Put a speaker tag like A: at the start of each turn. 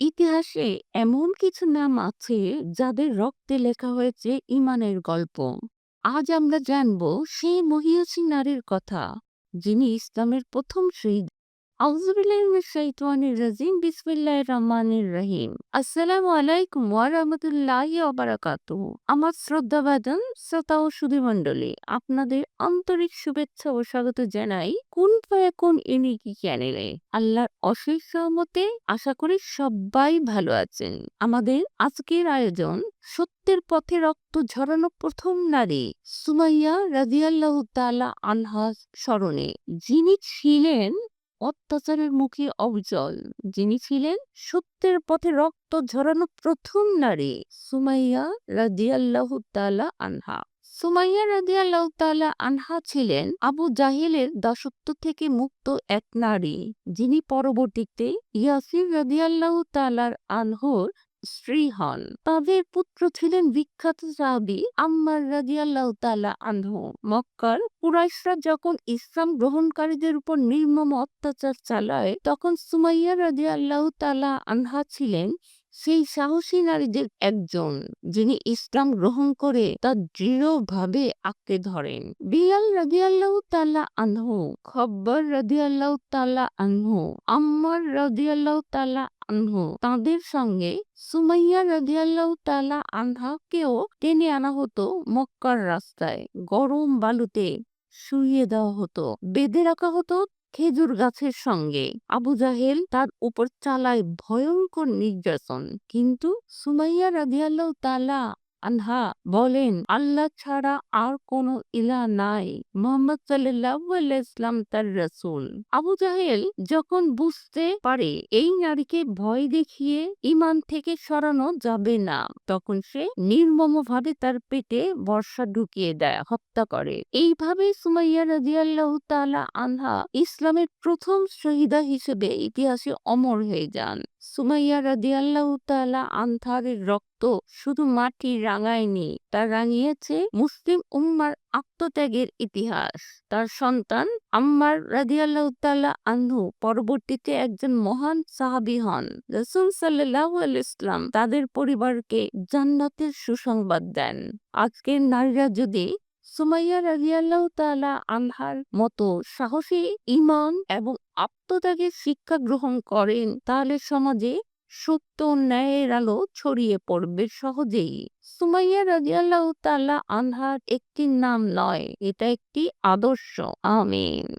A: ইতিহাসে এমন কিছু নাম আছে যাদের রক্তে লেখা হয়েছে ইমানের গল্প। আজ আমরা জানব সেই মহিয়সী নারীর কথা, যিনি ইসলামের প্রথম শহীদ রাজিম বিসমিল্লাহ রহমানির রহিম আসসালামু আলাইকুম ওয়া রাহমাতুল্লাহি ওয়া আমার শ্রদ্ধাভাজন শ্রোতা ও আপনাদের আন্তরিক শুভেচ্ছা জানাই কোন আল্লাহর অশেষ সহমতে আশা করি সবাই ভালো আছেন আমাদের আজকের আয়োজন সত্যের পথে রক্ত ঝরানো প্রথম নারী সুমাইয়া রাজিয়াল্লাহ আনহা স্মরণে যিনি ছিলেন অত্যাচারের মুখে অবিচল যিনি ছিলেন সত্যের পথে রক্ত ঝরানো প্রথম নারী, সুমাইয়া রাজিয়াল্লাহ তালা আনহা। সুমাইয়া রাজিয়াল্লাহ তালা আনহা ছিলেন আবু জাহিলের দাসত্ব থেকে মুক্ত এক নারী, যিনি পরবর্তীতে ইয়াসির রাজিয়াল্লাহ তালার আনহর স্ত্রী হন। তাদের পুত্র ছিলেন বিখ্যাত সাহাবি আম্মার রাজিয়াল্লাহ তালা আনহু। মক্কার কুরাইশরা যখন ইসলাম গ্রহণকারীদের উপর নির্মম অত্যাচার চালায়, তখন সুমাইয়া রাজিয়াল্লাহ তালা আনহা ছিলেন সেই সাহসী নারীদের একজন, যিনি ইসলাম গ্রহণ করে তা দৃঢ়ভাবে আঁকড়ে ধরেন। বিয়াল রাজিয়াল্লাহ তাল্লা আনহু, খব্বর রাজিয়াল্লাহ তাল্লা আনহু, আম্মার রাজিয়াল্লাহ তাল্লা আনহু তাদের সঙ্গে সুমাইয়া রাজিয়াল্লাহ তালা আনহাকেও টেনে আনা হতো মক্কার রাস্তায়। গরম বালুতে শুয়ে দেওয়া হতো, বেঁধে রাখা হতো খেজুর গাছের সঙ্গে। আবু জাহেল তার উপর চালায় ভয়ঙ্কর নির্যাতন। কিন্তু সুমাইয়া রাজিয়াল্লাহ তালা আনহা বলেন, আল্লাহ ছাড়া আর কোন ইলা নাই। মোহাম্মদ ইসলাম তার রসুল। আবু জাহেল যখন বুঝতে পারে এই নারীকে ভয় দেখিয়ে ইমান থেকে সরানো যাবে না, তখন সে নির্মমভাবে তার পেটে বর্ষা ঢুকিয়ে দেয়, হত্যা করে। এইভাবে সুমাইয়া রাজিয়াল্লাহ তালা আনহা ইসলামের প্রথম শহীদা হিসেবে ইতিহাসে অমর হয়ে যান। সুমাইয়া রাদিয়াল্লাহু তাআলা আনথারের রক্ত শুধু মাটি রাঙায়নি, তা রাঙিয়েছে মুসলিম উম্মার আত্মত্যাগের ইতিহাস। তার সন্তান আম্মার রাদিয়াল্লাহু তাআলা আনহু পরবর্তীতে একজন মহান সাহাবী হন। রাসূল সাল্লাল্লাহু ইসলাম তাদের পরিবারকে জান্নাতের সুসংবাদ দেন। আজকের নারীরা যদি সুমাইয়া রাজিয়াল্লাহ তালা আনহার মতো সাহসী ইমান এবং আত্মত্যাগের শিক্ষা গ্রহণ করেন, তাহলে সমাজে সত্য ন্যায়ের আলো ছড়িয়ে পড়বে সহজেই। সুমাইয়া রাজিয়াল্লাহ তালা আনহার একটি নাম নয়, এটা একটি আদর্শ। আমিন।